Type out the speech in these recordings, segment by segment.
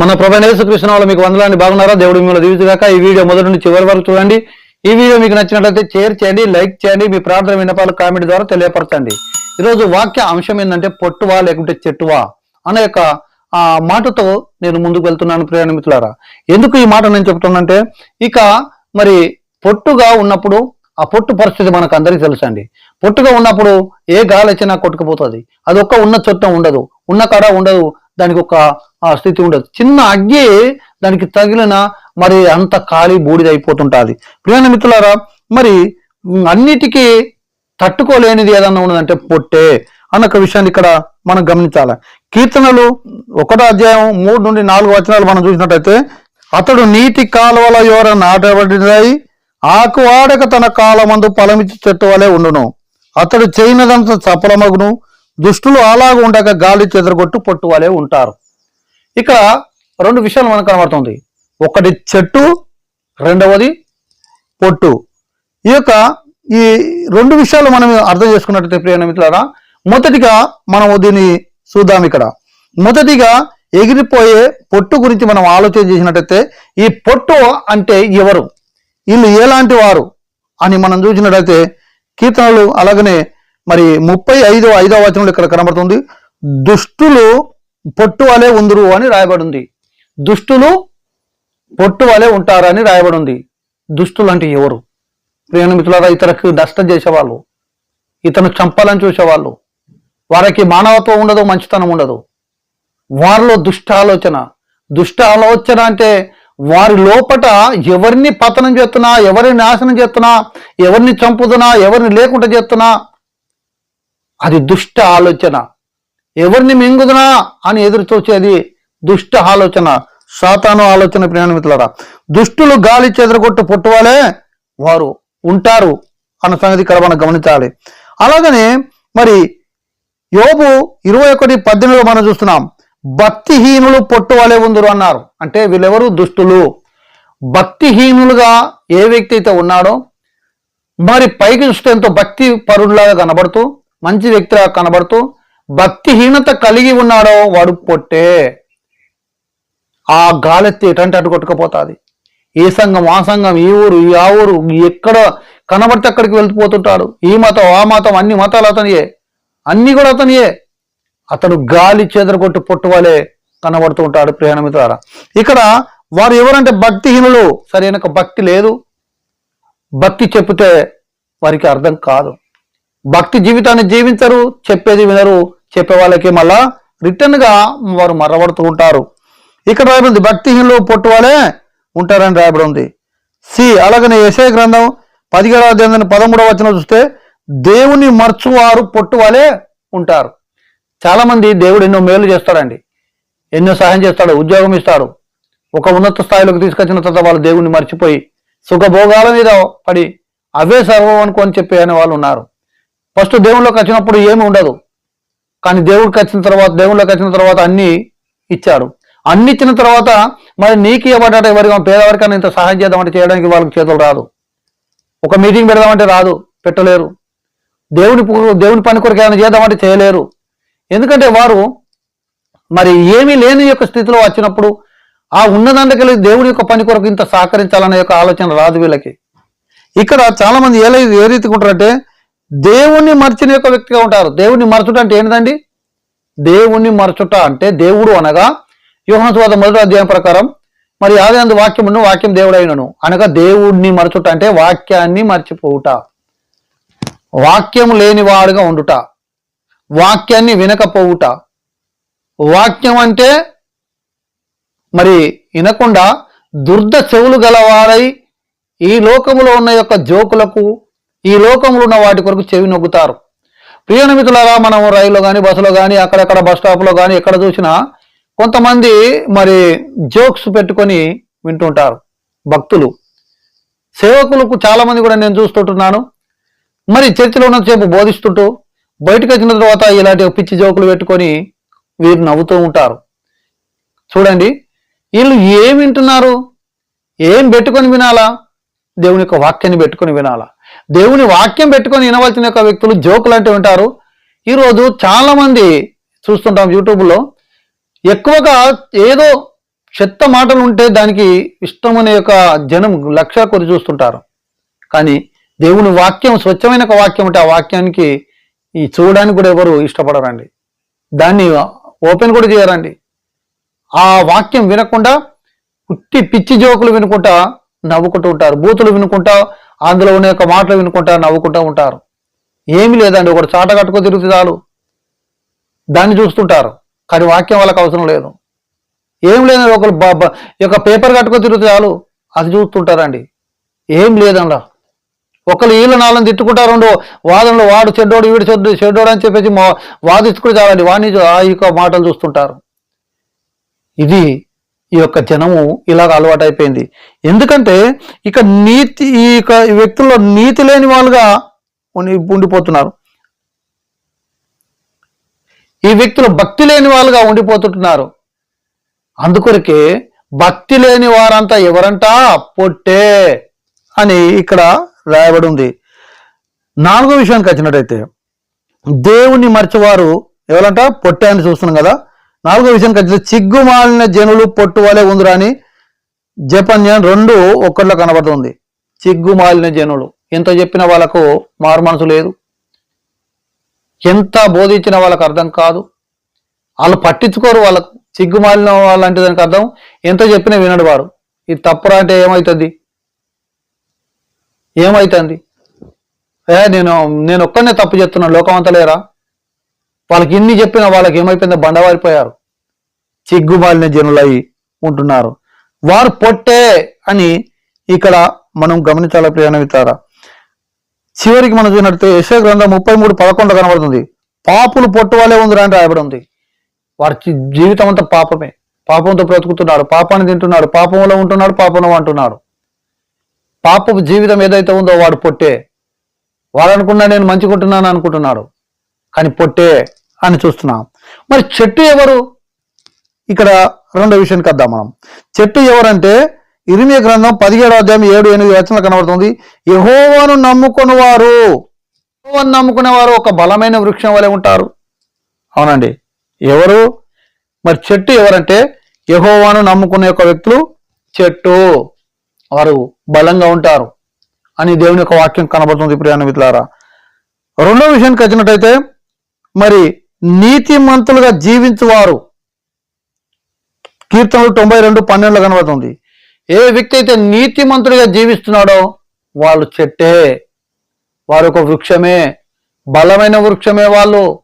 మన ప్రభనేసు కృష్ణ వాళ్ళు మీకు వందలాన్ని బాగున్నారా దేవుడు మిమ్మల్ని దీవించగాక. ఈ వీడియో మొదటి నుంచి చివరి వరకు చూడండి. ఈ వీడియో మీకు నచ్చినట్లయితే షేర్ చేయండి లైక్ చేయండి. మీ ప్రార్థన విన్నపాలు కామెంట్ ద్వారా తెలియపరచండి. ఈరోజు వాక్య అంశం ఏంటంటే పొట్టువా లేకుంటే చెట్టువా అనే యొక్క ఆ మాటతో నేను ముందుకు వెళ్తున్నాను ప్రియమిత్రులారా ఎందుకు ఈ మాట నేను చెప్తున్నానంటే ఇక మరి పొట్టుగా ఉన్నప్పుడు ఆ పొట్టు పరిస్థితి మనకు అందరికీ తెలుసండి. పొట్టుగా ఉన్నప్పుడు ఏ గాలి వచ్చినా కొట్టుకుపోతుంది. అది ఒక్క ఉన్న చుట్టం ఉండదు. ఉన్న కాడ ఉండదు. దానికి ఒక స్థితి ఉండదు. చిన్న అగ్గి దానికి తగిలిన మరి అంత ఖాళీ బూడిద అయిపోతుంటుంది ప్రియమైన మిత్రులారా మరి అన్నిటికీ తట్టుకోలేనిది ఏదన్నా ఉన్నదంటే పొట్టే అన్న ఒక విషయాన్ని ఇక్కడ మనం గమనించాలి. కీర్తనలు ఒకటో అధ్యాయం మూడు నుండి నాలుగు వచనాలు మనం చూసినట్టయితే అతడు నీటి కాలువల యోర నాటబడినై ఆకువాడక తన కాలమందు పలమిచ్చి చెట్టు వలె ఉండును. అతడు చేయనదంత సఫలమగును దుష్టులు అలాగ ఉండక గాలి చెదరగొట్టు పొట్టు వలె ఉంటారు. ఇక్కడ రెండు విషయాలు మనకు కనబడుతుంది. ఒకటి చెట్టు రెండవది పొట్టు. ఈ యొక్క ఈ రెండు విషయాలు మనం అర్థం చేసుకున్నట్టయితే ప్రియ మిత్రులారా మొదటిగా మనం దీన్ని చూద్దాం ఇక్కడ. మొదటిగా ఎగిరిపోయే పొట్టు గురించి మనం ఆలోచన చేసినట్టయితే ఈ పొట్టు అంటే ఎవరు? వీళ్ళు ఎలాంటి వారు? అని మనం చూసినట్టయితే కీర్తనలు అలాగనే మరి ముప్పై ఐదో ఐదో వచనంలో ఇక్కడ కనబడుతుంది దుష్టులు పొట్టు వలె ఉందరు అని రాయబడింది. దుష్టులు పొట్టు వలె ఉంటారని రాయబడి ఉంది దుష్టులు అంటే ఎవరు? ప్రియమైన మిత్రులారా ఇతరకు నష్టం చేసేవాళ్ళు ఇతను చంపాలని చూసేవాళ్ళు వారికి మానవత్వం ఉండదు మంచితనం ఉండదు. వారిలో దుష్ట ఆలోచన దుష్ట ఆలోచన అంటే వారి లోపట ఎవరిని పతనం చేస్తున్నా ఎవరిని నాశనం చేస్తున్నా ఎవరిని చంపుతున్నా ఎవరిని లేకుండా చేస్తున్నా అది దుష్ట ఆలోచన. ఎవరిని మింగుదునా అని ఎదురు చూసేది దుష్ట ఆలోచన. సాతాను ఆలోచన ప్రియాణ దుష్టులు గాలి చెదరగొట్టు పుట్టువాలే వారు ఉంటారు అన్న సంగతి ఇక్కడ మనం గమనించాలి. అలాగనే మరి యోబు ఇరవై ఒకటి పద్దెనిమిదిలో మనం చూస్తున్నాం భక్తిహీనులు పొట్టు వలె ఉందరు అన్నారు. అంటే వీళ్ళెవరు? దుష్టులు. భక్తిహీనులుగా ఏ వ్యక్తి అయితే ఉన్నాడో మరి పైకి చూస్తే ఎంతో భక్తి పరుడులాగా కనబడుతూ మంచి వ్యక్తిగా కనబడుతూ భక్తిహీనత కలిగి ఉన్నాడో వాడు పొట్టే. ఆ గాలెత్తి ఎటంటే అటు కొట్టుకుపోతుంది. ఏ సంఘం ఆ సంఘం ఈ ఊరు ఈ ఆ ఊరు ఎక్కడ కనబడితే అక్కడికి వెళ్ళిపోతుంటాడు ఈ మతం ఆ మతం అన్ని మతాలు అతనియే. అన్నీ కూడా అతనియే. అతడు గాలి చెదరగొట్టు పొట్టువాలే కనబడుతూ ఉంటాడు ప్రయాణ ఇక్కడ వారు ఎవరంటే భక్తిహీనులు. సరైన భక్తి లేదు. భక్తి చెప్తే వారికి అర్థం కాదు. భక్తి జీవితాన్ని జీవించరు చెప్పేది వినరు చెప్పే వాళ్ళకి మళ్ళా రిటర్న్గా వారు మర్రబడుతూ ఉంటారు. ఇక్కడ రాయబడి భక్తిహీనులు పొట్టు వాళ్ళే ఉంటారని రాయబడి ఉంది సి అలాగనే యశయ గ్రంథం పదిహేడవ అధ్యాయం పదమూడవ వచ్చిన చూస్తే దేవుని మర్చువారు పొట్టువాలే ఉంటారు. చాలా మంది దేవుడు ఎన్నో మేలు చేస్తాడండి. ఎన్నో సహాయం చేస్తాడు ఉద్యోగం ఇస్తాడు. ఒక ఉన్నత స్థాయిలోకి తీసుకొచ్చిన తర్వాత వాళ్ళు దేవుణ్ణి మర్చిపోయి సుఖభోగాల మీద పడి అవే సర్వం అనుకొని చెప్పి అనే వాళ్ళు ఉన్నారు. ఫస్ట్ దేవుళ్ళకి వచ్చినప్పుడు ఏమి ఉండదు. కానీ దేవుడికి వచ్చిన తర్వాత దేవుళ్ళకి వచ్చిన తర్వాత అన్ని ఇచ్చాడు. అన్ని ఇచ్చిన తర్వాత మరి నీకు ఇవ్వబడ్డ ఎవరికి పేదవారికైనా ఇంత సహాయం చేద్దామంటే చేయడానికి వాళ్ళకి చేతులు రాదు. ఒక మీటింగ్ పెడదామంటే రాదు పెట్టలేరు. దేవుని దేవుని పని కొరకు ఏమైనా చేద్దామంటే చేయలేరు. ఎందుకంటే వారు మరి ఏమీ లేని యొక్క స్థితిలో వచ్చినప్పుడు ఆ ఉన్నదండకెళ్ళి దేవుని యొక్క పని కొరకు ఇంత సహకరించాలనే యొక్క ఆలోచన రాదు వీళ్ళకి. ఇక్కడ చాలామంది ఏ లై- ఏ రీతిగా ఉంటారంటే దేవుణ్ణి మర్చిన యొక్క వ్యక్తిగా ఉంటారు. దేవుణ్ణి మరచుట అంటే ఏంటండి దేవుణ్ణి మరచుట అంటే దేవుడు అనగా యోహనస్వాద మొదటి అధ్యాయం ప్రకారం మరి ఆది అందు వాక్యమును వాక్యం దేవుడైనను. అనగా దేవుణ్ణి మరచుట అంటే వాక్యాన్ని మర్చిపోవుట. వాక్యం లేనివాడుగా ఉండుట. వాక్యాన్ని వినకపోవుట. వాక్యం అంటే మరి వినకుండా దుర్ద చెవులు గలవారై ఈ లోకములో ఉన్న యొక్క జోకులకు ఈ లోకంలో ఉన్న వాటి కొరకు చెవి నొగ్గుతారు ప్రియ మనం రైల్లో కానీ బస్సులో కానీ అక్కడక్కడ బస్ స్టాప్లో కానీ ఎక్కడ చూసినా కొంతమంది మరి జోక్స్ పెట్టుకొని వింటుంటారు. భక్తులు. సేవకులకు చాలామంది కూడా నేను చూస్తుంటున్నాను. మరి చర్చిలో ఉన్నంతసేపు బోధిస్తుంటూ బయటకు వచ్చిన తర్వాత ఇలాంటి పిచ్చి జోకులు పెట్టుకొని వీరు నవ్వుతూ ఉంటారు. చూడండి వీళ్ళు ఏం వింటున్నారు? ఏం పెట్టుకొని వినాలా? దేవుని యొక్క వాక్యాన్ని పెట్టుకొని వినాలా? దేవుని వాక్యం పెట్టుకొని వినవలసిన యొక్క వ్యక్తులు జోకులు అంటే ఉంటారు. ఈరోజు చాలామంది చూస్తుంటాం యూట్యూబ్లో ఎక్కువగా ఏదో చెత్త మాటలు ఉంటే దానికి ఇష్టమనే యొక్క జనం లక్ష కొద్ది చూస్తుంటారు. కానీ దేవుని వాక్యం స్వచ్ఛమైన ఒక వాక్యం ఉంటే ఆ వాక్యానికి ఈ చూడడానికి కూడా ఎవరు ఇష్టపడరండి. దాన్ని ఓపెన్ కూడా చేయరండి. ఆ వాక్యం వినకుండా పుట్టి పిచ్చి జోకులు వినుకుంటా నవ్వుకుంటూ ఉంటారు. బూతులు వినుకుంటా అందులో ఉన్న యొక్క మాటలు వినుకుంటా నవ్వుకుంటూ ఉంటారు. ఏమీ లేదండి ఒకటి చాట కట్టుకో తిరుగుతు చాలు. దాన్ని చూస్తుంటారు కానీ వాక్యం వాళ్ళకి అవసరం లేదు. ఏం లేదండి ఒకరు యొక్క పేపర్ కట్టుకో తిరుగుతు చాలు. అది చూస్తుంటారండి. ఏం లేదండా ఒకరు వీళ్ళ నాళ్ళని తిట్టుకుంటారు రెండు వాదనలు వాడు చెడ్డోడు వీడు చెడ్డు చెడ్డోడు అని చెప్పేసి మా- వాదించుకుని చాలండి. వాడిని చూ- ఆ యొక్క మాటలు చూస్తుంటారు. ఇది ఈ యొక్క జనము ఇలాగ అలవాటైపోయింది. ఎందుకంటే ఇక నీతి ఈ యొక్క వ్యక్తుల్లో నీతి లేని వాళ్ళుగా ఉండి ఉండిపోతున్నారు. ఈ వ్యక్తులు భక్తి లేని వాళ్ళుగా ఉండిపోతుంటున్నారు. అందుకొరకే భక్తి లేని వారంతా ఎవరంటా? పొట్టే అని ఇక్కడ రాయబడి ఉంది నాలుగో విషయానికి వచ్చినట్టయితే దేవుని మర్చివారు ఎవరంట? పొట్టే అని చూస్తున్నాం కదా. నాలుగో విషయం వచ్చిన చిగ్గుమాలిన జనులు పొట్టు వలె ఉందిరా అని జపన్యం రెండు ఒక్కట్లో కనబడుతుంది. చిగ్గుమాలిన జనులు. ఎంత చెప్పిన వాళ్ళకు మారు మనసు లేదు. ఎంత బోధించిన వాళ్ళకి అర్థం కాదు. వాళ్ళు పట్టించుకోరు వాళ్ళకు. సిగ్గుమాలిన వాళ్ళంటే దానికి అర్థం. ఎంత చెప్పినా వినడు వారు. ఇది తప్పురా అంటే ఏమవుతుంది ఏమవుతుంది ఏ నేను నేను ఒక్కనే తప్పు చెప్తున్నాను లోకం అంతా లేరా? వాళ్ళకి ఇన్ని చెప్పినా వాళ్ళకి ఏమైపోయిందో బండవారిపోయారు. చిగ్గుమాలిన జనులై ఉంటున్నారు. వారు పొట్టే అని ఇక్కడ మనం గమనించాల ప్రయాణమితారా చివరికి మనం చూసినట్టు యశో గ్రంథం ముప్పై మూడు పదకొండు కనబడుతుంది. పాపులు పొట్టు వాళ్ళే ఉందిరా అని రాయబడి ఉంది. వారి జీవితం అంతా పాపమే. పాపంతో బ్రతుకుతున్నాడు పాపాన్ని తింటున్నాడు పాపంలో ఉంటున్నాడు పాపంలో అంటున్నాడు పాప జీవితం ఏదైతే ఉందో వాడు పొట్టే. వాడు అనుకున్నా నేను మంచిగుంటున్నాను అనుకుంటున్నాడు. కానీ పొట్టే అని చూస్తున్నాం. మరి చెట్టు ఎవరు? ఇక్కడ రెండో విషయానికి వద్దాం మనం. చెట్టు ఎవరంటే ఇరిమియ గ్రంథం పదిహేడు అధ్యాయం ఏడు ఎనిమిది వచనాలు కనబడుతుంది. యహోవాను నమ్ముకుని వారు యెహోవాను నమ్ముకునే వారు ఒక బలమైన వృక్షం వలె ఉంటారు. అవునండి. ఎవరు? మరి చెట్టు ఎవరంటే యహోవాను నమ్ముకునే యొక్క వ్యక్తులు చెట్టు. వారు బలంగా ఉంటారు అని దేవుని యొక్క వాక్యం కనబడుతుంది ప్రియాణ మిత్రులారా రెండో విషయానికి వచ్చినట్టయితే మరి నీతిమంతులుగా జీవించువారు. కీర్తనలు తొంభై రెండు పన్నెండులో కనబడుతుంది. ఏ వ్యక్తి అయితే నీతిమంతుడిగా జీవిస్తున్నాడో వాళ్ళు చెట్టే వారు ఒక వృక్షమే బలమైన వృక్షమే వాళ్ళు.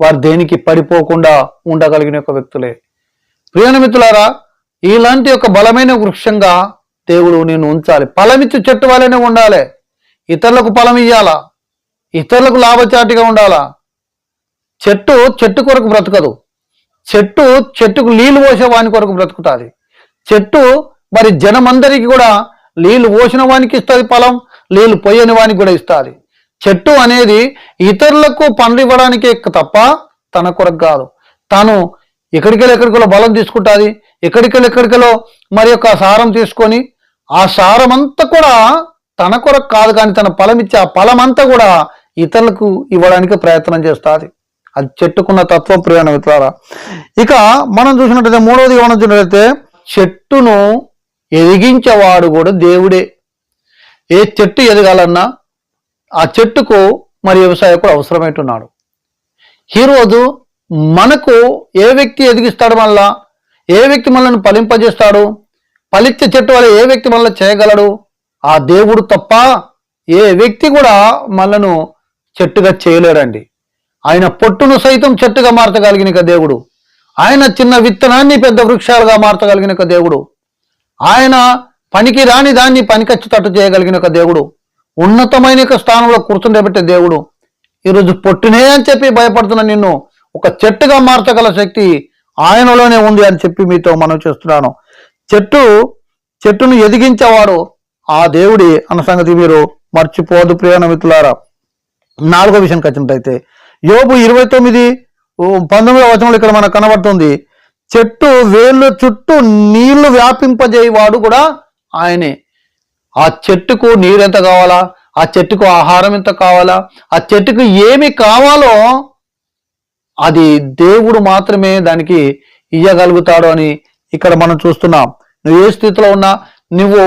వారు దేనికి పడిపోకుండా ఉండగలిగిన ఒక వ్యక్తులే. ప్రియన మిత్రులారా ఇలాంటి ఒక బలమైన వృక్షంగా దేవుడు నేను ఉంచాలి. ఫలమిచ్చు చెట్టు వాళ్ళనే ఉండాలి. ఇతరులకు ఫలం ఇయ్యాలా ఇతరులకు లాభచాటిగా ఉండాలా? చెట్టు చెట్టు కొరకు బ్రతకదు. చెట్టు చెట్టుకు నీళ్ళు పోసే వాని కొరకు బ్రతుకుతుంది. చెట్టు మరి జనమందరికీ కూడా నీళ్ళు పోసిన వానికి ఇస్తుంది ఫలం నీళ్ళు పోయని వానికి కూడా ఇస్తుంది. చెట్టు అనేది ఇతరులకు పండ్లు ఇవ్వడానికే తప్ప తన కొరకు కాదు. తాను ఎక్కడికెళ్ళి ఎక్కడికెళ్ళో బలం తీసుకుంటుంది ఎక్కడికెళ్ళి ఎక్కడికెళ్ళో మరి యొక్క సారం తీసుకొని ఆ సారం అంతా కూడా తన కొరకు కాదు కానీ తన ఫలం ఇచ్చే ఆ ఫలం అంతా కూడా ఇతరులకు ఇవ్వడానికి ప్రయత్నం చేస్తుంది. అది చెట్టుకున్న తత్వ ప్రయాణ మిత్రారా ఇక మనం చూసినట్టయితే మూడవది మనం చూసినట్లయితే చెట్టును ఎదిగించేవాడు కూడా దేవుడే. ఏ చెట్టు ఎదగాలన్నా ఆ చెట్టుకు మరి వ్యవసాయకుడు అవసరమైతున్నాడు ఈరోజు మనకు ఏ వ్యక్తి ఎదిగిస్తాడు మళ్ళా ఏ వ్యక్తి మనల్ని ఫలింపజేస్తాడు? ఫలిచ్చే చెట్టు వల్ల ఏ వ్యక్తి మనల్ని చేయగలడు? ఆ దేవుడు తప్ప ఏ వ్యక్తి కూడా మనను చెట్టుగా చేయలేడండి. ఆయన పొట్టును సైతం చెట్టుగా మార్చగలిగిన దేవుడు. ఆయన చిన్న విత్తనాన్ని పెద్ద వృక్షాలుగా మార్చగలిగిన దేవుడు. ఆయన పనికి రాని దాన్ని పనికొచ్చేటట్టు చేయగలిగిన ఒక దేవుడు. ఉన్నతమైన స్థానంలో కూర్చుండబెట్టే దేవుడు. ఈరోజు పొట్టునే అని చెప్పి భయపడుతున్న నిన్ను ఒక చెట్టుగా మార్చగల శక్తి ఆయనలోనే ఉంది అని చెప్పి మీతో మనం చేస్తున్నాను. చెట్టు చెట్టును ఎదిగించేవాడు ఆ దేవుడి అన్న సంగతి మీరు మర్చిపోదు ప్రియాణ మిత్రులారా. నాలుగో విషయానికి వచ్చినట్టయితే యోబు ఇరవై తొమ్మిది ఓ, పంతొమ్మిదవ వచనంలో ఇక్కడ మనకు కనబడుతుంది. చెట్టు వేళ్ళ చుట్టూ నీళ్ళు వ్యాపింపజేయవాడు కూడా ఆయనే. ఆ చెట్టుకు నీరు ఎంత కావాలా? ఆ చెట్టుకు ఆహారం ఎంత కావాలా? ఆ చెట్టుకు ఏమి కావాలో అది దేవుడు మాత్రమే దానికి ఇయ్యగలుగుతాడు అని ఇక్కడ మనం చూస్తున్నాం. నువ్వు ఏ స్థితిలో ఉన్నా నువ్వు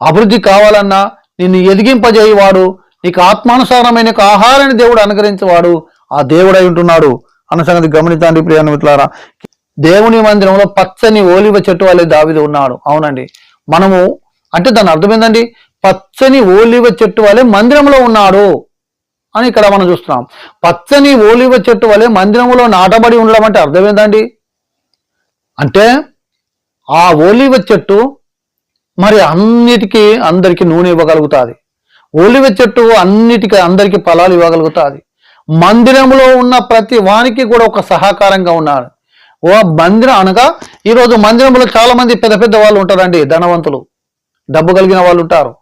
అభివృద్ధి కావాలన్నా నిన్ను ఎదిగింపజేయవాడు నీకు ఆత్మానుసారమైన ఆహారాన్ని దేవుడు అనుగ్రహించేవాడు ఆ దేవుడై ఉంటున్నాడు అన్న సంగతి గమనించండి ప్రియాణ మిత్రులారా. దేవుని మందిరంలో పచ్చని ఓలివ చెట్టు వల్లే దావిది ఉన్నాడు. అవునండి. మనము అంటే దాని అర్థం ఏంటండి పచ్చని ఓలివ చెట్టు వలె మందిరంలో ఉన్నాడు అని ఇక్కడ మనం చూస్తున్నాం. పచ్చని ఓలివ చెట్టు వలె మందిరంలో నాటబడి ఉండడం అంటే అర్థం ఏంటండి అంటే ఆ ఓలివ చెట్టు మరి అన్నిటికీ అందరికీ నూనె ఇవ్వగలుగుతుంది. ఓలివ చెట్టు అన్నిటికీ అందరికీ ఫలాలు ఇవ్వగలుగుతుంది. మందిరంలో ఉన్న ప్రతి వానికి కూడా ఒక సహకారంగా ఉన్నాడు ఓ మందిరం అనగా ఈరోజు మందిరంలో చాలా మంది పెద్ద పెద్ద వాళ్ళు ఉంటారండి ధనవంతులు. డబ్బు కలిగిన వాళ్ళు ఉంటారు.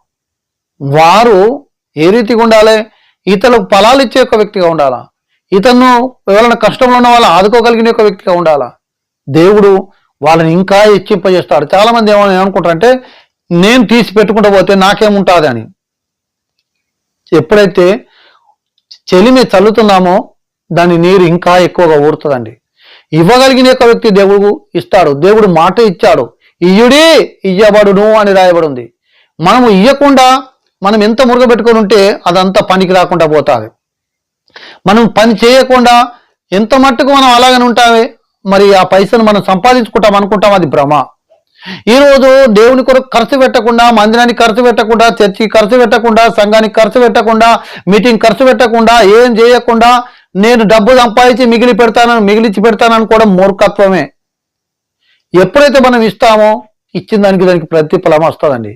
వారు ఏ రీతిగా ఉండాలి? ఇతరులకు ఫలాలు ఇచ్చే ఒక వ్యక్తిగా ఉండాలా? ఇతను ఎవరైనా కష్టంలో ఉన్న వాళ్ళని ఆదుకోగలిగిన ఒక వ్యక్తిగా ఉండాలా? దేవుడు వాళ్ళని ఇంకా హెచ్చింపజేస్తాడు. చాలా మంది ఏమని ఏమనుకుంటారంటే నేను తీసి పెట్టుకుంటూ పోతే నాకేముంటుంది అని. ఎప్పుడైతే చెలిమి చల్లుతున్నామో దాని నీరు ఇంకా ఎక్కువగా ఊరుతుందండి. ఇవ్వగలిగిన యొక్క వ్యక్తి దేవుడు ఇస్తాడు. దేవుడు మాట ఇచ్చాడు. ఇయ్యుడే ఇయ్యబడును అని రాయబడి ఉంది మనము ఇయ్యకుండా మనం ఎంత మురుగబెట్టుకొని ఉంటే అదంతా పనికి రాకుండా పోతుంది. మనం పని చేయకుండా ఎంత మట్టుకు మనం అలాగనే ఉంటామే మరి ఆ పైసను మనం సంపాదించుకుంటాం అనుకుంటాం అది భ్రమ. ఈ రోజు దేవుని కొరకు ఖర్చు పెట్టకుండా మందిరానికి ఖర్చు పెట్టకుండా చర్చికి ఖర్చు పెట్టకుండా సంఘానికి ఖర్చు పెట్టకుండా మీటింగ్ ఖర్చు పెట్టకుండా ఏం చేయకుండా నేను డబ్బు సంపాదించి మిగిలి పెడతానని మిగిలిచి పెడతానని కూడా మూర్ఖత్వమే. ఎప్పుడైతే మనం ఇస్తామో ఇచ్చిన దానికి దానికి ప్రతిఫలం వస్తుందండి.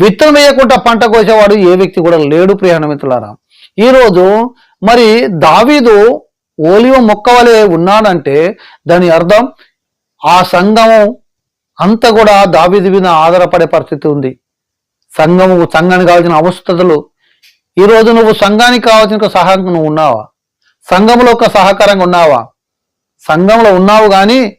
విత్తనం వేయకుండా పంట కోసేవాడు ఏ వ్యక్తి కూడా లేడు ప్రియాణమిత్రులారా ఈరోజు మరి దావీదు ఓలివ మొక్క వలె ఉన్నాడంటే దాని అర్థం ఆ సంఘము అంత కూడా దావీదు మీద ఆధారపడే పరిస్థితి ఉంది. సంఘము సంఘానికి కావాల్సిన అవస్థతలు ఈరోజు నువ్వు సంఘానికి కావాల్సిన ఒక సహాయం నువ్వు ఉన్నావా? సంఘంలో ఒక సహకారంగా ఉన్నావా? సంఘంలో ఉన్నావు కానీ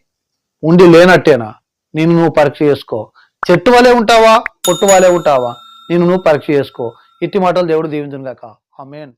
ఉండి లేనట్టేనా? నేను నువ్వు పరీక్ష చేసుకో. చెట్టు వలే ఉంటావా? పొట్టు వలే ఉంటావా? నేను నువ్వు పరీక్ష చేసుకో. ఇట్టి మాటలు దేవుడు దీవించుగాక గాక ఆమేన్.